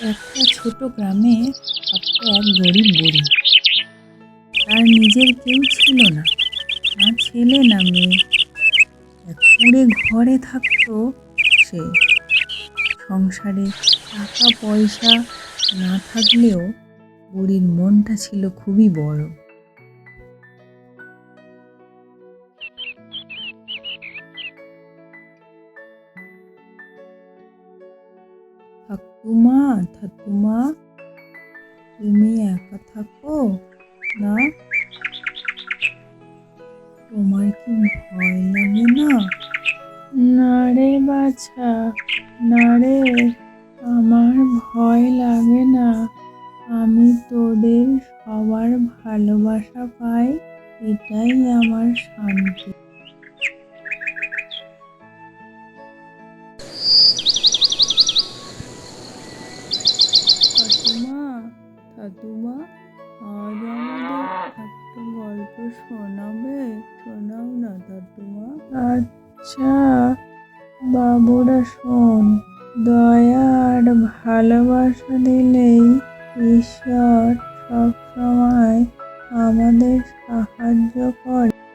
একটা ছোট গ্রামে থাকত এক গরিব বুড়ি। তার নিজের কেউ ছিল না। না ছেলে না মেয়ে। কুঁড়ে ঘরে থাকত সে। সংসারে টাকা পয়সা না থাকলেও বুড়ির মনটা ছিল খুবই বড়। ঠাকুমা ঠাকুমা তুমি একা থাকো না। তোমার কি ভয় লাগে না? না রে বাছা, না রে, আমার ভয় লাগে না। আমি তোদের সবার ভালোবাসা পাই, এটাই আমার শান্তি। ঠাকুমা, আজ আমাদের একটা গল্প শোনাবে? শোনাও না ঠাকুমা। আচ্ছা বাবুরা শোন। দয়া আর ভালোবাসা দিলেই ঈশ্বর সবসময় আমাদের সাহায্য করে।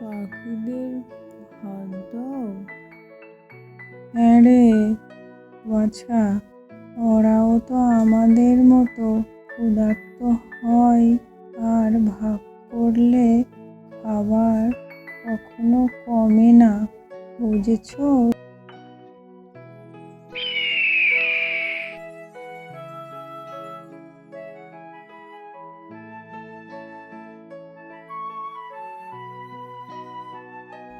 পাখিদের ভাত দাও। হ্যাঁ রে বাছা, ওরাও তো আমাদের মতো ক্ষুধার্ত হয়। আর ভাগ করলে খাবার কখনো কমে না, বুঝেছ?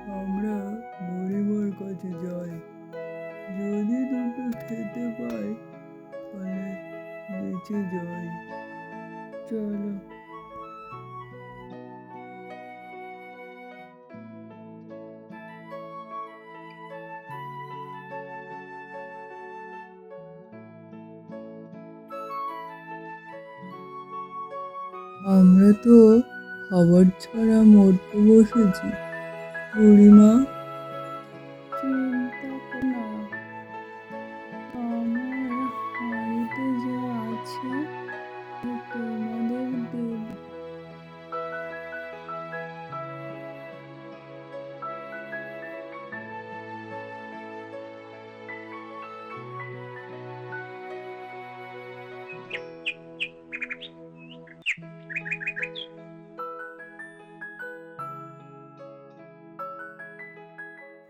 আমরা বুড়িমার কাছে যাই। যদি দুটো খেতে পাই, তাহলে বেঁচে যাই। চলো। আমরা তো খাবার ছাড়া মরতে বসেছি। Volume.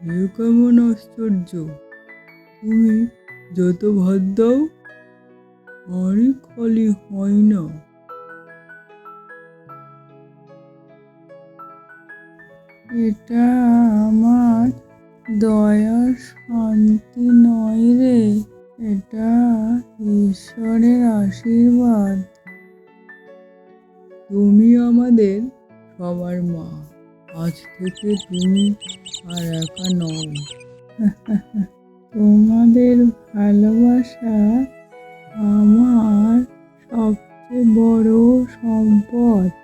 এ কেমন আশ্চর্য তুমি যত ভাত দাও আরই খালি হয় না। এটা আমার দয়ার শান্তি নয় রে। এটা ঈশ্বরের আশীর্বাদ। তুমি আমাদের সবার মা। আজ থেকে তুমি আর একা নও। তোমাদের ভালোবাসা আমার সবচেয়ে বড় সম্পদ।